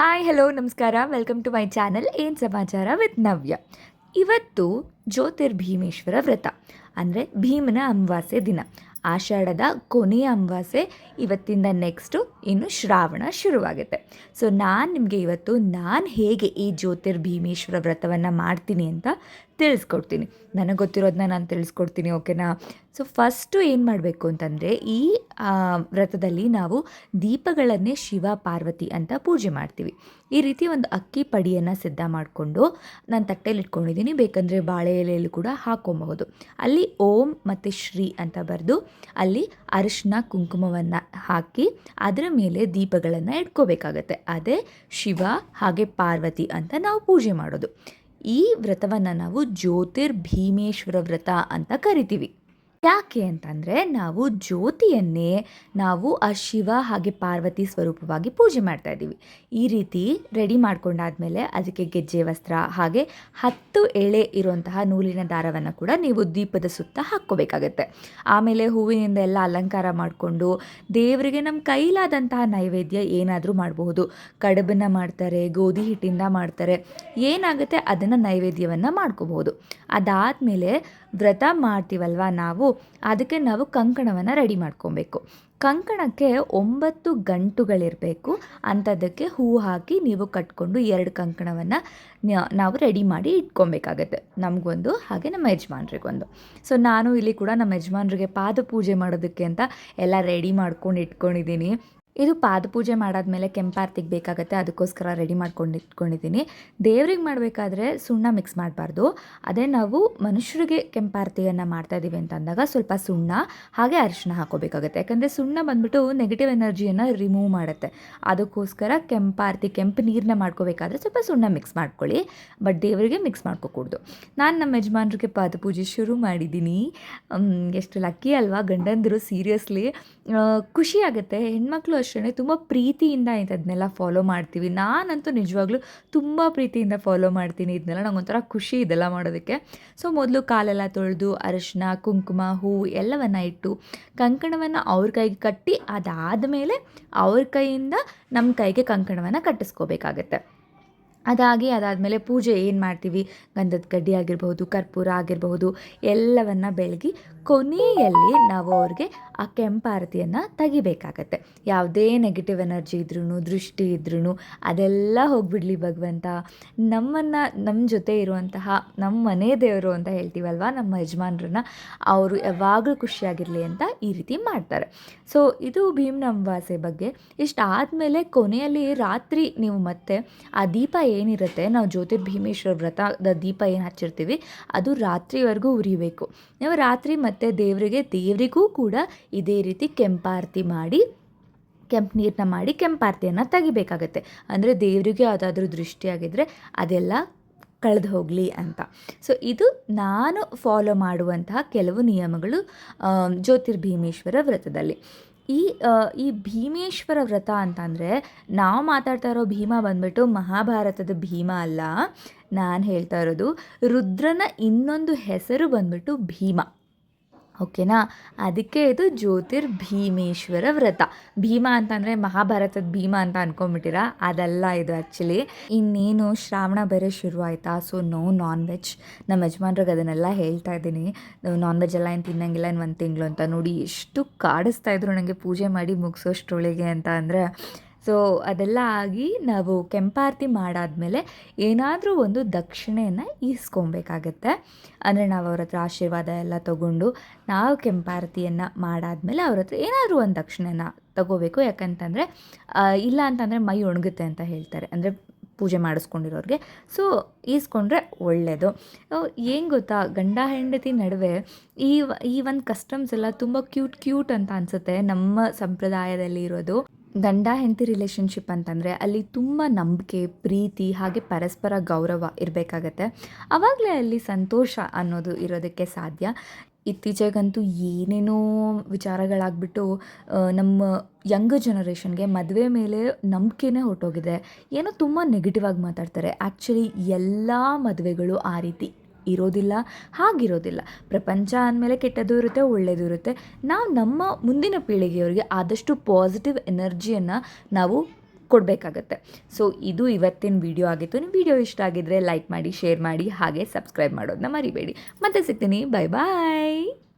Hi hello ನಮಸ್ಕಾರ. Welcome to my channel ಏನು ಸಮಾಚಾರ ವಿತ್ ನವ್ಯ. ಇವತ್ತು ಜ್ಯೋತಿರ್ಭೀಮೇಶ್ವರ ವ್ರತ, ಅಂದರೆ ಭೀಮನ ಅಮಾವಾಸ್ಯೆ ದಿನ. ಆಷಾಢದ ಕೊನೆಯ ಅಮಾವಾಸ್ಯೆ, ಇವತ್ತಿಂದ ನೆಕ್ಸ್ಟು ಇನ್ನು ಶ್ರಾವಣ ಶುರುವಾಗುತ್ತೆ. ಸೊ ನಾನು ನಿಮಗೆ ಇವತ್ತು ನಾನು ಹೇಗೆ ಈ ಜ್ಯೋತಿರ್ಭೀಮೇಶ್ವರ ವ್ರತವನ್ನು ಮಾಡ್ತೀನಿ ಅಂತ ತಿಳಿಸ್ಕೊಡ್ತೀನಿ. ನನಗೆ ಗೊತ್ತಿರೋದನ್ನ ನಾನು ತಿಳಿಸ್ಕೊಡ್ತೀನಿ, ಓಕೆನಾ? ಸೊ ಫಸ್ಟು ಏನು ಮಾಡಬೇಕು ಅಂತಂದರೆ, ಈ ವ್ರತದಲ್ಲಿ ನಾವು ದೀಪಗಳನ್ನೇ ಶಿವ, ಪಾರ್ವತಿ ಅಂತ ಪೂಜೆ ಮಾಡ್ತೀವಿ. ಈ ರೀತಿ ಒಂದು ಅಕ್ಕಿ ಪಡಿಯನ್ನು ಸಿದ್ಧ ಮಾಡಿಕೊಂಡು ನಾನು ತಟ್ಟೆಯಲ್ಲಿ ಇಟ್ಕೊಂಡಿದ್ದೀನಿ ಬೇಕಂದರೆ ಬಾಳೆ ಎಲೆಯಲ್ಲೂ ಕೂಡ ಹಾಕೊಬಹುದು. ಅಲ್ಲಿ ಓಂ ಮತ್ತು ಶ್ರೀ ಅಂತ ಬರೆದು ಅಲ್ಲಿ ಅರಿಶಿನ ಕುಂಕುಮವನ್ನು ಹಾಕಿ ಅದರ ಮೇಲೆ ದೀಪಗಳನ್ನು ಇಟ್ಕೋಬೇಕಾಗತ್ತೆ. ಅದೇ ಶಿವ ಹಾಗೆ ಪಾರ್ವತಿ ಅಂತ ನಾವು ಪೂಜೆ ಮಾಡೋದು. ಈ ವ್ರತವನ್ನು ನಾವು ಜ್ಯೋತಿರ್ಭೀಮೇಶ್ವರ ವ್ರತ ಅಂತ ಕರಿತೀವಿ. ಯಾಕೆ ಅಂತಂದರೆ ನಾವು ಜ್ಯೋತಿಯನ್ನೇ ನಾವು ಆ ಶಿವ ಹಾಗೆ ಪಾರ್ವತಿ ಸ್ವರೂಪವಾಗಿ ಪೂಜೆ ಮಾಡ್ತಾ ಇದ್ದೀವಿ. ಈ ರೀತಿ ರೆಡಿ ಮಾಡ್ಕೊಂಡಾದ್ಮೇಲೆ ಅದಕ್ಕೆ ಗೆಜ್ಜೆ, ವಸ್ತ್ರ ಹಾಗೆ ಹತ್ತು ಎಳೆ ಇರುವಂತಹ ನೂಲಿನ ದಾರವನ್ನು ಕೂಡ ನೀವು ದೀಪದ ಸುತ್ತ ಹಾಕ್ಕೋಬೇಕಾಗತ್ತೆ. ಆಮೇಲೆ ಹೂವಿನಿಂದ ಎಲ್ಲ ಅಲಂಕಾರ ಮಾಡಿಕೊಂಡು ದೇವರಿಗೆ ನಮ್ಮ ಕೈಲಾದಂತಹ ನೈವೇದ್ಯ ಏನಾದರೂ ಮಾಡಬಹುದು. ಕಡುಬನ್ನು ಮಾಡ್ತಾರೆ, ಗೋಧಿ ಹಿಟ್ಟಿಂದ ಮಾಡ್ತಾರೆ. ಏನಾಗುತ್ತೆ ಅದನ್ನು ನೈವೇದ್ಯವನ್ನು ಮಾಡ್ಕೋಬಹುದು. ಅದಾದಮೇಲೆ ವ್ರತ ಮಾಡ್ತೀವಲ್ವ ನಾವು? ಅದಕ್ಕೆ ನಾವು ಕಂಕಣವನ್ನು ರೆಡಿ ಮಾಡ್ಕೊಬೇಕು. ಕಂಕಣಕ್ಕೆ ಒಂಬತ್ತು ಗಂಟುಗಳಿರಬೇಕು. ಅಂಥದ್ದಕ್ಕೆ ಹೂ ಹಾಕಿ ನೀವು ಕಟ್ಕೊಂಡು ಎರಡು ಕಂಕಣವನ್ನು ನಾವು ರೆಡಿ ಮಾಡಿ ಇಟ್ಕೊಬೇಕಾಗತ್ತೆ. ನಮಗೊಂದು ಹಾಗೆ ನಮ್ಮ ಯಜಮಾನ್ರಿಗೊಂದು. ಸೊ, ನಾನು ಇಲ್ಲಿ ಕೂಡ ನಮ್ಮ ಯಜಮಾನ್ರಿಗೆ ಪಾದ ಪೂಜೆ ಮಾಡೋದಕ್ಕೆ ಅಂತ ಎಲ್ಲ ರೆಡಿ ಮಾಡ್ಕೊಂಡು ಇಟ್ಕೊಂಡಿದ್ದೀನಿ. ಇದು ಪಾದ ಪೂಜೆ ಮಾಡಾದ್ಮೇಲೆ ಕೆಂಪಾರ್ತಿಗೆ ಬೇಕಾಗುತ್ತೆ ಅದಕ್ಕೋಸ್ಕರ ರೆಡಿ ಮಾಡ್ಕೊಂಡು ಇಟ್ಕೊಂಡಿದ್ದೀನಿ ದೇವ್ರಿಗೆ ಮಾಡಬೇಕಾದ್ರೆ ಸುಣ್ಣ ಮಿಕ್ಸ್ ಮಾಡಬಾರ್ದು. ಅದೇ ನಾವು ಮನುಷ್ಯರಿಗೆ ಕೆಂಪಾರ್ತಿಯನ್ನು ಮಾಡ್ತಾ ಇದ್ದೀವಿ ಅಂತ ಅಂದಾಗ ಸ್ವಲ್ಪ ಸುಣ್ಣ, ಹಾಗೆ ಅರಿಶಿನ ಹಾಕೋಬೇಕಾಗುತ್ತೆ ಯಾಕಂದರೆ ಸುಣ್ಣ ಬಂದ್ಬಿಟ್ಟು ನೆಗೆಟಿವ್ ಎನರ್ಜಿಯನ್ನು ರಿಮೂವ್ ಮಾಡುತ್ತೆ. ಅದಕ್ಕೋಸ್ಕರ ಕೆಂಪಾರ್ತಿ, ಕೆಂಪು ನೀರನ್ನ ಮಾಡ್ಕೋಬೇಕಾದ್ರೆ ಸ್ವಲ್ಪ ಸುಣ್ಣ ಮಿಕ್ಸ್ ಮಾಡ್ಕೊಳ್ಳಿ. ಬಟ್ ದೇವರಿಗೆ ಮಿಕ್ಸ್ ಮಾಡ್ಕೋಕೂಡ್ದು. ನಾನು ನಮ್ಮ ಯಜಮಾನ್ರಿಗೆ ಪಾದ ಪೂಜೆ ಶುರು ಮಾಡಿದ್ದೀನಿ. ಎಷ್ಟು ಲಕ್ಕಿ ಅಲ್ವಾ ಗಂಡಂದರು ಸೀರಿಯಸ್ಲಿ ಖುಷಿ ಆಗುತ್ತೆ. ಹೆಣ್ಮಕ್ಳು ಅಷ್ಟೇ ತುಂಬ ಪ್ರೀತಿಯಿಂದ ಇದನ್ನೆಲ್ಲ ಫಾಲೋ ಮಾಡ್ತೀವಿ. ನಾನಂತೂ ನಿಜವಾಗ್ಲೂ ತುಂಬ ಪ್ರೀತಿಯಿಂದ ಫಾಲೋ ಮಾಡ್ತೀನಿ. ಇದನ್ನೆಲ್ಲ ನಂಗೊಂಥರ ಖುಷಿ ಇದೆಲ್ಲ ಮಾಡೋದಕ್ಕೆ. ಸೊ ಮೊದಲು ಕಾಲೆಲ್ಲ ತೊಳೆದು ಅರಿಶಿನ ಕುಂಕುಮ ಹೂವು ಎಲ್ಲವನ್ನು ಇಟ್ಟು ಕಂಕಣವನ್ನು ಅವ್ರ ಕೈಗೆ ಕಟ್ಟಿ ಅದಾದ ಮೇಲೆ ಅವ್ರ ಕೈಯಿಂದ ನಮ್ಮ ಕೈಗೆ ಕಂಕಣವನ್ನು ಕಟ್ಟಿಸ್ಕೋಬೇಕಾಗತ್ತೆ. ಅದಾಗಿ ಅದಾದಮೇಲೆ ಪೂಜೆ ಏನು ಮಾಡ್ತೀವಿ? ಗಂಧದ ಕಡ್ಡಿ ಆಗಿರಬಹುದು, ಕರ್ಪೂರ ಆಗಿರಬಹುದು, ಎಲ್ಲವನ್ನು ಬೆಳಗಿ ಕೊನೆಯಲ್ಲಿ ನಾವು ಅವ್ರಿಗೆ ಆ ಕೆಂಪಾರತಿಯನ್ನು ತೆಗಿಬೇಕಾಗತ್ತೆ. ಯಾವುದೇ ನೆಗೆಟಿವ್ ಎನರ್ಜಿ ಇದ್ರೂ ದೃಷ್ಟಿ ಇದ್ರೂ ಅದೆಲ್ಲ ಹೋಗ್ಬಿಡ್ಲಿ ಭಗವಂತ. ನಮ್ಮನ್ನು ನಮ್ಮ ಜೊತೆ ಇರುವಂತಹ ನಮ್ಮ ಮನೆ ದೇವರು ಅಂತ ಹೇಳ್ತೀವಲ್ವ, ನಮ್ಮ ಯಜಮಾನ್ರನ್ನ, ಅವರು ಯಾವಾಗಲೂ ಖುಷಿಯಾಗಿರಲಿ ಅಂತ ಈ ರೀತಿ ಮಾಡ್ತಾರೆ. ಸೊ ಇದು ಭೀಮ್ನ ಅಮಾವಾಸ್ಯೆ ಬಗ್ಗೆ. ಇಷ್ಟಾದಮೇಲೆ ಕೊನೆಯಲ್ಲಿ ರಾತ್ರಿ ನೀವು ಮತ್ತೆ ಆ ದೀಪ ಏನಿರುತ್ತೆ? ನಾವು ಜ್ಯೋತಿರ್ಭೀಮೇಶ್ವರ ವ್ರತದ ದೀಪ ಏನು ಹಚ್ಚಿರ್ತೀವಿ? ಅದು ರಾತ್ರಿವರೆಗೂ ಉರಿಬೇಕು. ನಾವು ರಾತ್ರಿ ಮತ್ತು ದೇವರಿಗೆ, ದೇವರಿಗೂ ಕೂಡ ಇದೇ ರೀತಿ ಕೆಂಪಾರತಿ ಮಾಡಿ, ಕೆಂಪು ನೀರನ್ನ ಮಾಡಿ ಕೆಂಪಾರತಿಯನ್ನು ತೆಗಿಬೇಕಾಗತ್ತೆ. ಅಂದರೆ ದೇವರಿಗೆ ಯಾವುದಾದ್ರೂ ದೃಷ್ಟಿಯಾಗಿದ್ದರೆ ಅದೆಲ್ಲ ಕಳೆದು ಹೋಗಲಿ ಅಂತ. ಸೊ ಇದು ನಾನು ಫಾಲೋ ಮಾಡುವಂತಹ ಕೆಲವು ನಿಯಮಗಳು ಜ್ಯೋತಿರ್ಭೀಮೇಶ್ವರ ವ್ರತದಲ್ಲಿ ಈ ಈ ಭೀಮೇಶ್ವರ ವ್ರತ ಅಂತಂದರೆ ನಾವು ಮಾತಾಡ್ತಾ ಇರೋ ಭೀಮ ಬಂದ್ಬಿಟ್ಟು ಮಹಾಭಾರತದ ಭೀಮ ಅಲ್ಲ. ನಾನು ಹೇಳ್ತಾ ಇರೋದು ರುದ್ರನ ಇನ್ನೊಂದು ಹೆಸರು ಬಂದ್ಬಿಟ್ಟು ಭೀಮ. ಓಕೆನಾ? ಅದಕ್ಕೆ ಇದು ಜ್ಯೋತಿರ್ ಭೀಮೇಶ್ವರ ವ್ರತ. ಭೀಮ ಅಂತಂದರೆ ಮಹಾಭಾರತದ ಭೀಮ ಅಂತ ಅಂದ್ಕೊಂಬಿಟ್ಟಿರ ಅದಲ್ಲ ಇದು ಆ್ಯಕ್ಚುಲಿ ಇನ್ನೇನು ಶ್ರಾವಣ ಬೇರೆ ಶುರು ಆಯಿತಾ ಸೊ ನೋ ನಾನ್ ವೆಜ್ ನಮ್ಮ ಯಜಮಾನ್ರಿಗೆ ಅದನ್ನೆಲ್ಲ ಹೇಳ್ತಾ ಇದ್ದೀನಿ. ನಾನ್ ವೆಜ್ ಎಲ್ಲ ಏನು ತಿನ್ನಂಗಿಲ್ಲ ಇನ್ನು ಒಂದು ತಿಂಗಳು ಅಂತ ನೋಡಿ ಎಷ್ಟು ಕಾಡಿಸ್ತಾ ಇದ್ರು ನನಗೆ ಪೂಜೆ ಮಾಡಿ ಮುಗಿಸೋಷ್ಟ್ರೊಳಗೆ ಅಂತ ಅಂದರೆ ಸೊ ಅದೆಲ್ಲ ಆಗಿ ನಾವು ಕೆಂಪಾರತಿ ಮಾಡಾದ್ಮೇಲೆ ಏನಾದರೂ ಒಂದು ದಕ್ಷಿಣೆಯನ್ನು ಈಸ್ಕೊಬೇಕಾಗತ್ತೆ. ಅಂದರೆ ನಾವು ಅವ್ರ ಹತ್ರ ಆಶೀರ್ವಾದ ಎಲ್ಲ ತಗೊಂಡು ನಾವು ಕೆಂಪಾರತಿಯನ್ನು ಮಾಡಾದ್ಮೇಲೆ ಅವ್ರ ಹತ್ರ ಏನಾದರೂ ಒಂದು ದಕ್ಷಿಣೆನ ತಗೋಬೇಕು. ಯಾಕಂತಂದರೆ ಇಲ್ಲ ಅಂತಂದರೆ ಮೈ ಒಣಗುತ್ತೆ ಅಂತ ಹೇಳ್ತಾರೆ. ಅಂದರೆ ಪೂಜೆ ಮಾಡಿಸ್ಕೊಂಡಿರೋರಿಗೆ. ಸೊ ಈಸ್ಕೊಂಡ್ರೆ ಒಳ್ಳೆಯದು ಏನು ಗೊತ್ತಾ? ಗಂಡ ಹೆಂಡತಿ ನಡುವೆ ಈ ಈ ಒಂದು ಕಸ್ಟಮ್ಸ್ ಎಲ್ಲ ತುಂಬ ಕ್ಯೂಟ್ ಕ್ಯೂಟ್ ಅಂತ ಅನಿಸುತ್ತೆ. ನಮ್ಮ ಸಂಪ್ರದಾಯದಲ್ಲಿ ಇರೋದು. ಗಂಡ ಹೆಂಡತಿ ರಿಲೇಷನ್ಶಿಪ್ ಅಂತಂದರೆ ಅಲ್ಲಿ ತುಂಬ ನಂಬಿಕೆ, ಪ್ರೀತಿ ಹಾಗೆ ಪರಸ್ಪರ ಗೌರವ ಇರಬೇಕಾಗತ್ತೆ. ಆವಾಗಲೇ ಅಲ್ಲಿ ಸಂತೋಷ ಅನ್ನೋದು ಇರೋದಕ್ಕೆ ಸಾಧ್ಯ. ಇತ್ತೀಚೆಗಂತೂ ಏನೇನೋ ವಿಚಾರಗಳಾಗ್ಬಿಟ್ಟು ನಮ್ಮ ಯಂಗ್ ಜನರೇಷನ್ಗೆ ಮದುವೆ ಮೇಲೆ ನಂಬಿಕೆನೇ ಹೊರಟೋಗಿದೆ. ಏನೋ ತುಂಬ ನೆಗೆಟಿವ್ ಆಗಿ ಮಾತಾಡ್ತಾರೆ. ಆ್ಯಕ್ಚುಲಿ ಎಲ್ಲ ಮದುವೆಗಳು ಆ ರೀತಿ ಇರೋದಿಲ್ಲ, ಹಾಗಿರೋದಿಲ್ಲ. ಪ್ರಪಂಚ ಅಂದಮೇಲೆ ಕೆಟ್ಟದ್ದು ಇರುತ್ತೆ ಒಳ್ಳೆಯದು ಇರುತ್ತೆ. ನಾವು ನಮ್ಮ ಮುಂದಿನ ಪೀಳಿಗೆಯವರಿಗೆ ಆದಷ್ಟು ಪಾಸಿಟಿವ್ ಎನರ್ಜಿಯನ್ನು ನಾವು ಕೊಡಬೇಕಾಗತ್ತೆ. ಸೊ ಇದು ಇವತ್ತಿನ ವಿಡಿಯೋ ಆಗಿತ್ತು. ನಿಮ್ಮ ವಿಡಿಯೋ ಇಷ್ಟ ಆಗಿದ್ರೆ ಲೈಕ್ ಮಾಡಿ ಶೇರ್ ಮಾಡಿ, ಹಾಗೆ ಸಬ್ಸ್ಕ್ರೈಬ್ ಮಾಡೋದನ್ನ ಮರಿಬೇಡಿ. ಮತ್ತೆ ಸಿಗ್ತೀನಿ. Bye bye